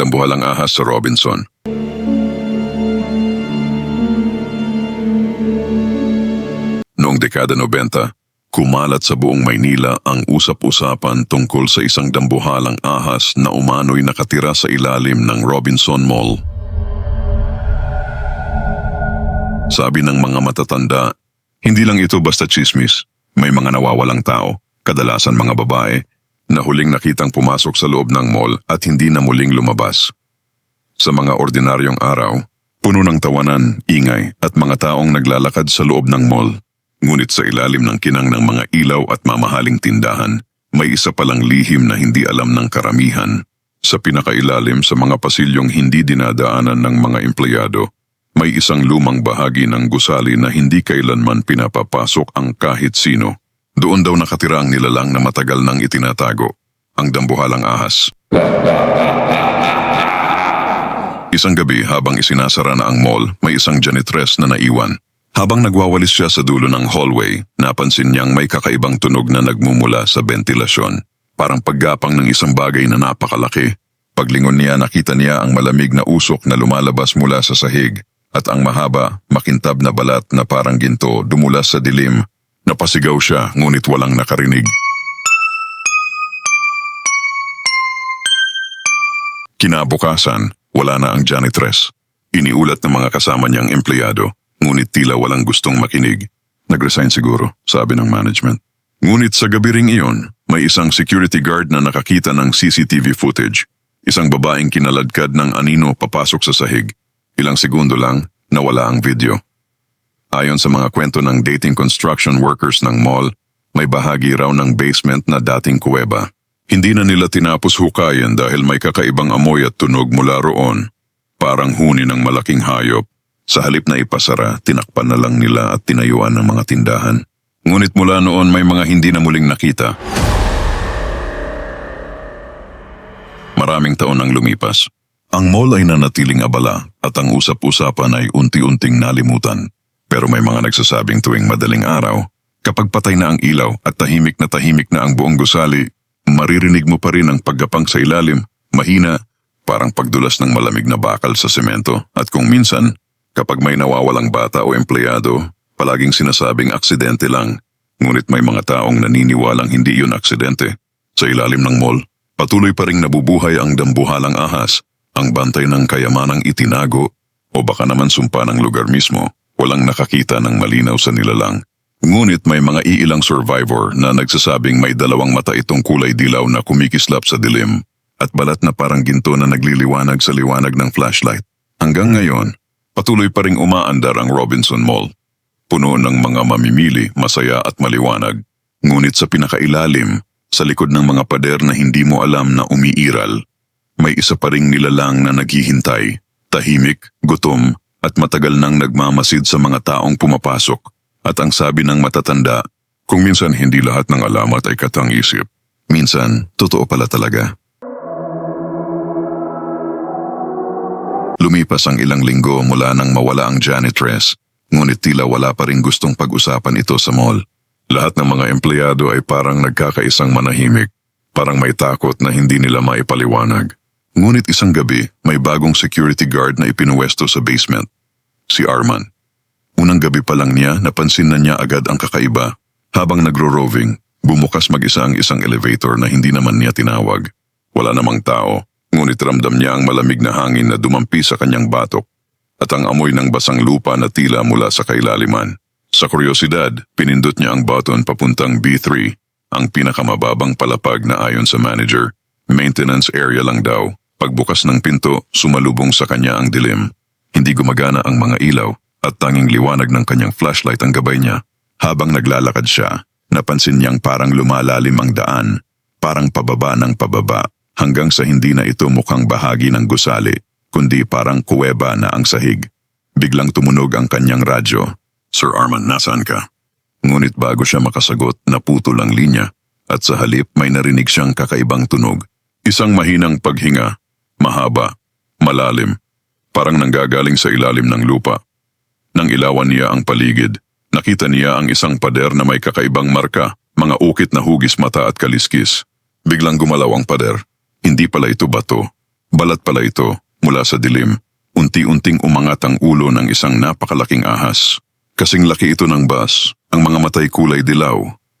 dambuhalang ahas sa Robinson. Noong dekada 90, kumalat sa buong Maynila ang usap-usapan tungkol sa isang dambuhalang ahas na umano'y nakatira sa ilalim ng Robinson Mall. Sabi ng mga matatanda, hindi lang ito basta chismis. May mga nawawalang tao, kadalasan mga babae, na huling nakitang pumasok sa loob ng mall at hindi na muling lumabas. Sa mga ordinaryong araw, puno ng tawanan, ingay at mga taong naglalakad sa loob ng mall. Ngunit sa ilalim ng kinang ng mga ilaw at mamahaling tindahan, may isa palang lihim na hindi alam ng karamihan. Sa pinakailalim sa mga pasilyong hindi dinadaanan ng mga empleyado, may isang lumang bahagi ng gusali na hindi kailanman pinapapasok ang kahit sino. Doon daw nakatira ang nilalang na matagal nang itinatago, ang dambuhalang ahas. Isang gabi habang isinasara na ang mall, may isang janitress na naiwan. Habang nagwawalis siya sa dulo ng hallway, napansin niyang may kakaibang tunog na nagmumula sa ventilasyon. Parang paggapang ng isang bagay na napakalaki. Paglingon niya nakita niya ang malamig na usok na lumalabas mula sa sahig at ang mahaba, makintab na balat na parang ginto dumulas sa dilim. Napasigaw siya ngunit walang nakarinig. Kinabukasan, wala na ang janitress. Iniulat ng mga kasama niyang empleyado, ngunit tila walang gustong makinig. Nag-resign siguro, sabi ng management. Ngunit sa gabi ring iyon, may isang security guard na nakakita ng CCTV footage. Isang babaeng kinaladkad ng anino papasok sa sahig. Ilang segundo lang, nawala ang video. Ayon sa mga kwento ng dating construction workers ng mall, may bahagi raw ng basement na dating kuweba. Hindi na nila tinapos hukayan dahil may kakaibang amoy at tunog mula roon. Parang huni ng malaking hayop. Sa halip na ipasara, tinakpan na lang nila at tinayuan ng mga tindahan. Ngunit mula noon may mga hindi na muling nakita. Maraming taon ang lumipas. Ang mall ay nanatiling abala at ang usap-usapan ay unti-unting nalimutan. Pero may mga nagsasabing tuwing madaling araw, kapag patay na ang ilaw at tahimik na tahimik na ang buong gusali, maririnig mo pa rin ang paggapang sa ilalim, mahina, parang pagdulas ng malamig na bakal sa semento. At kung minsan, kapag may nawawalang bata o empleyado, palaging sinasabing aksidente lang. Ngunit may mga taong naniniwalang hindi yun aksidente. Sa ilalim ng mall, patuloy pa ring nabubuhay ang dambuhalang ahas, ang bantay ng kayamanang itinago o baka naman sumpa ng lugar mismo, walang nakakita ng malinaw sa nilalang. Ngunit may mga iilang survivor na nagsasabing may dalawang mata itong kulay dilaw na kumikislap sa dilim at balat na parang ginto na nagliliwanag sa liwanag ng flashlight. Hanggang ngayon, patuloy pa ring umaandar ang Robinson Mall. Puno ng mga mamimili, masaya at maliwanag. Ngunit sa pinakailalim, sa likod ng mga pader na hindi mo alam na umiiral, may isa pa ring nilalang na naghihintay, tahimik, gutom at matagal nang nagmamasid sa mga taong pumapasok. At ang sabi ng matatanda, kung minsan hindi lahat ng alamat ay katang isip, minsan totoo pala talaga. Lumipas ang ilang linggo mula nang mawala ang janitress, ngunit tila wala pa rin gustong pag-usapan ito sa mall. Lahat ng mga empleyado ay parang nagkakaisang manahimik, parang may takot na hindi nila maipaliwanag. Ngunit isang gabi, may bagong security guard na ipinuwesto sa basement. Si Arman. Unang gabi pa lang niya, napansin na niya agad ang kakaiba. Habang nagro-roving, bumukas mag-isa ang isang elevator na hindi naman niya tinawag. Wala namang tao, ngunit ramdam niya ang malamig na hangin na dumampi sa kanyang batok at ang amoy ng basang lupa na tila mula sa kailaliman. Sa kuryosidad, pinindot niya ang button papuntang B3, ang pinakamababang palapag na ayon sa manager. Maintenance area lang daw. Pagbukas ng pinto, sumalubong sa kanya ang dilim. Hindi gumagana ang mga ilaw at tanging liwanag ng kanyang flashlight ang gabay niya. Habang naglalakad siya, napansin niyang parang lumalalim ang daan, parang pababa ng pababa, hanggang sa hindi na ito mukhang bahagi ng gusali, kundi parang kuweba na ang sahig. Biglang tumunog ang kanyang radyo. Sir Arman, nasaan ka? Ngunit bago siya makasagot, naputol ang linya at sa halip may narinig siyang kakaibang tunog. Isang mahinang paghinga, mahaba, malalim, parang nanggagaling sa ilalim ng lupa. Nang ilawan niya ang paligid, nakita niya ang isang pader na may kakaibang marka, mga ukit na hugis mata at kaliskis. Biglang gumalaw ang pader. Hindi pala ito bato. Balat pala ito mula sa dilim. Unti-unting umangat ang ulo ng isang napakalaking ahas. Kasing laki ito ng bus, ang mga matay kulay dilaw,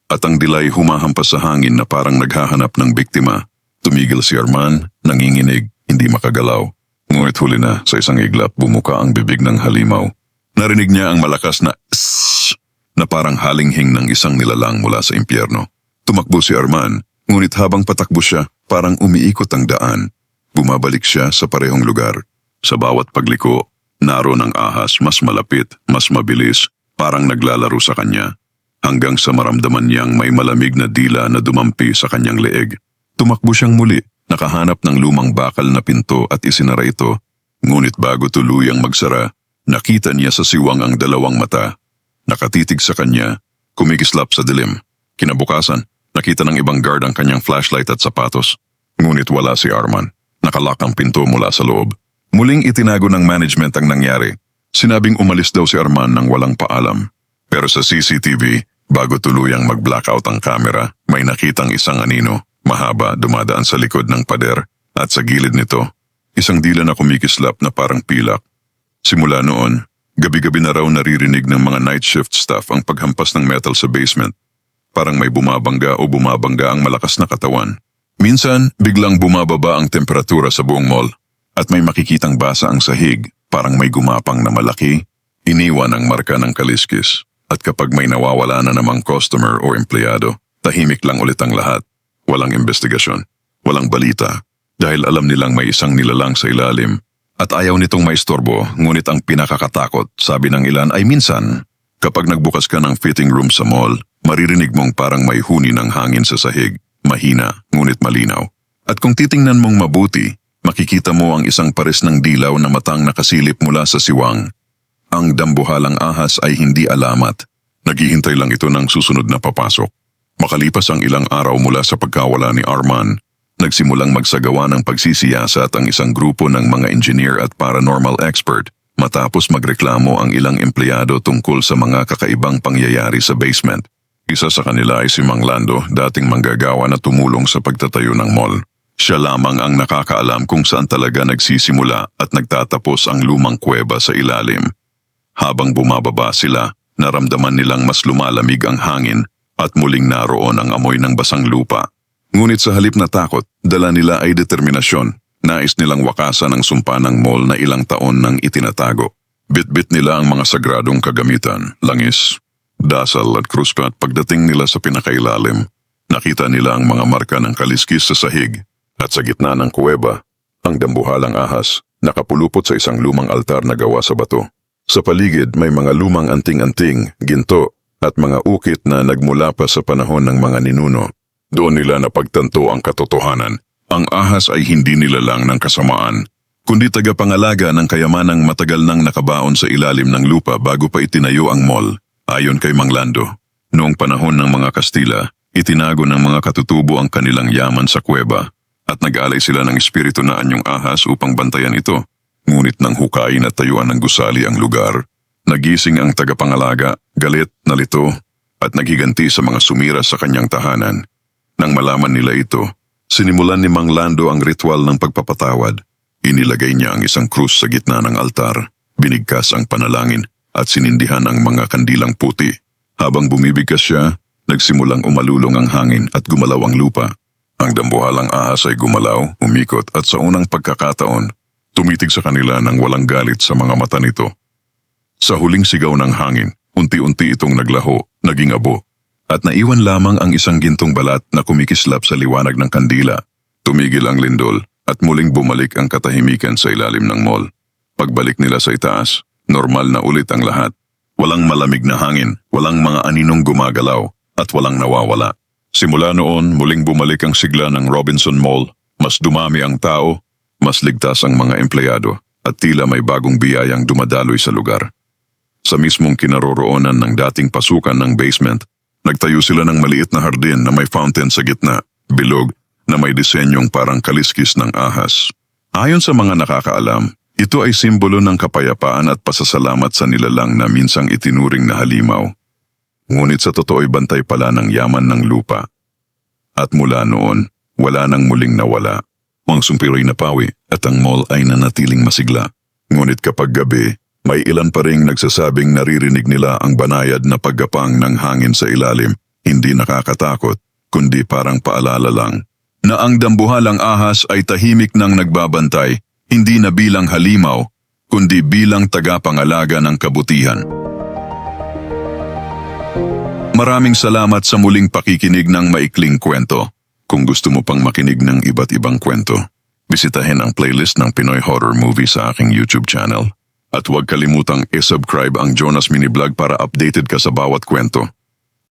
at ang dilay humahampas sa hangin na parang naghahanap ng biktima. Tumigil si Arman, nanginginig, hindi makagalaw. Ngunit huli na sa isang iglap bumuka ang bibig ng halimaw. Narinig niya ang malakas na "Ssssh" na parang halinghing ng isang nilalang mula sa impyerno. Tumakbo si Arman, ngunit habang patakbo siya, parang umiikot ang daan. Bumabalik siya sa parehong lugar. Sa bawat pagliko, naroon ang ahas mas malapit, mas mabilis, parang naglalaro sa kanya. Hanggang sa maramdaman niyang may malamig na dila na dumampi sa kanyang leeg. Tumakbo siyang muli, nakahanap ng lumang bakal na pinto at isinara ito. Ngunit bago tuluyang magsara, nakita niya sa siwang ang dalawang mata. Nakatitig sa kanya, kumikislap sa dilim. Kinabukasan, nakita ng ibang guard ang kanyang flashlight at sapatos. Ngunit wala si Arman. Nakalak ang pinto mula sa loob. Muling itinago ng management ang nangyari. Sinabing umalis daw si Arman nang walang paalam. Pero sa CCTV, bago tuluyang mag-blackout ang camera, may nakitang isang anino, mahaba dumadaan sa likod ng pader at sa gilid nito, isang dila na kumikislap na parang pilak. Simula noon, gabi-gabi na raw naririnig ng mga night shift staff ang paghampas ng metal sa basement. Parang may bumabangga o bumabangga ang malakas na katawan. Minsan, biglang bumababa ang temperatura sa buong mall at may makikitang basa ang sahig, parang may gumapang na malaki. Iniwan ang marka ng kaliskis. At kapag may nawawala na namang customer o empleyado, tahimik lang ulit ang lahat. Walang investigasyon, walang balita, dahil alam nilang may isang nilalang sa ilalim. At ayaw nitong maistorbo, ngunit ang pinakakatakot, sabi ng ilan ay minsan, kapag nagbukas ka ng fitting room sa mall, maririnig mong parang may huni ng hangin sa sahig, mahina, ngunit malinaw. At kung titingnan mong mabuti, makikita mo ang isang pares ng dilaw na matang nakasilip mula sa siwang. Ang dambuhalang ahas ay hindi alamat. Naghihintay lang ito ng susunod na papasok. Makalipas ang ilang araw mula sa pagkawala ni Arman, nagsimulang magsagawa ng pagsisiyasat ang isang grupo ng mga engineer at paranormal expert matapos magreklamo ang ilang empleyado tungkol sa mga kakaibang pangyayari sa basement. Isa sa kanila ay si Mang Lando, dating manggagawa na tumulong sa pagtatayo ng mall. Siya lamang ang nakakaalam kung saan talaga nagsisimula at nagtatapos ang lumang kuweba sa ilalim. Habang bumababa sila, naramdaman nilang mas lumalamig ang hangin at muling naroon ang amoy ng basang lupa. Ngunit sa halip na takot, dala nila ay determinasyon. Nais nilang wakasan ang sumpa ng mall na ilang taon nang itinatago. Bitbit nila ang mga sagradong kagamitan, langis, dasal at krus at pagdating nila sa pinakailalim, nakita nila ang mga marka ng kaliskis sa sahig at sa gitna ng kuweba, ang dambuhalang ahas nakapulupot sa isang lumang altar na gawa sa bato. Sa paligid may mga lumang anting-anting, ginto at mga ukit na nagmula pa sa panahon ng mga ninuno. Doon nila napagtanto ang katotohanan. Ang ahas ay hindi nilalang ng kasamaan, kundi tagapangalaga ng kayamanang matagal nang nakabaon sa ilalim ng lupa bago pa itinayo ang mall. Ayon kay Mang Lando, noong panahon ng mga Kastila, itinago ng mga katutubo ang kanilang yaman sa kuweba at nag-alay sila ng espiritu na anyong ahas upang bantayan ito. Ngunit nang hukayin at tayuan ng gusali ang lugar, nagising ang tagapangalaga, galit, nalito, at naghiganti sa mga sumira sa kanyang tahanan. Nang malaman nila ito, sinimulan ni Mang Lando ang ritual ng pagpapatawad. Inilagay niya ang isang krus sa gitna ng altar, binigkas ang panalangin at sinindihan ang mga kandilang puti. Habang bumibigkas siya, nagsimulang umalulong ang hangin at gumalaw ang lupa. Ang dambuhalang ahas ay gumalaw, umikot at sa unang pagkakataon, tumitig sa kanila ng walang galit sa mga mata nito. Sa huling sigaw ng hangin, unti-unti itong naglaho, naging abo, at naiwan lamang ang isang gintong balat na kumikislap sa liwanag ng kandila. Tumigil ang lindol at muling bumalik ang katahimikan sa ilalim ng mall. Pagbalik nila sa itaas, normal na ulit ang lahat. Walang malamig na hangin, walang mga aninong gumagalaw, at walang nawawala. Simula noon, muling bumalik ang sigla ng Robinson Mall. Mas dumami ang tao, mas ligtas ang mga empleyado, at tila may bagong biyayang dumadaloy sa lugar. Sa mismong kinaroroonan ng dating pasukan ng basement, nagtayo sila ng maliit na hardin na may fountain sa gitna, bilog, na may disenyong parang kaliskis ng ahas. Ayon sa mga nakakaalam, ito ay simbolo ng kapayapaan at pasasalamat sa nilalang na minsang itinuring na halimaw. Ngunit sa totoo'y bantay pala ng yaman ng lupa. At mula noon, wala nang muling nawala. Mga sumpiro'y napawi at ang mall ay nanatiling masigla. Ngunit kapag gabi, may ilan pa ring nagsasabing naririnig nila ang banayad na paggapang ng hangin sa ilalim. Hindi nakakatakot, kundi parang paalala lang. Na ang dambuhalang ahas ay tahimik nang nagbabantay, hindi na bilang halimaw, kundi bilang tagapangalaga ng kabutihan. Maraming salamat sa muling pakikinig ng maikling kwento. Kung gusto mo pang makinig ng iba't ibang kwento, bisitahin ang playlist ng Pinoy Horror Movie sa aking YouTube channel. At huwag kalimutang i-subscribe ang Jonas Mini Vlog para updated ka sa bawat kwento.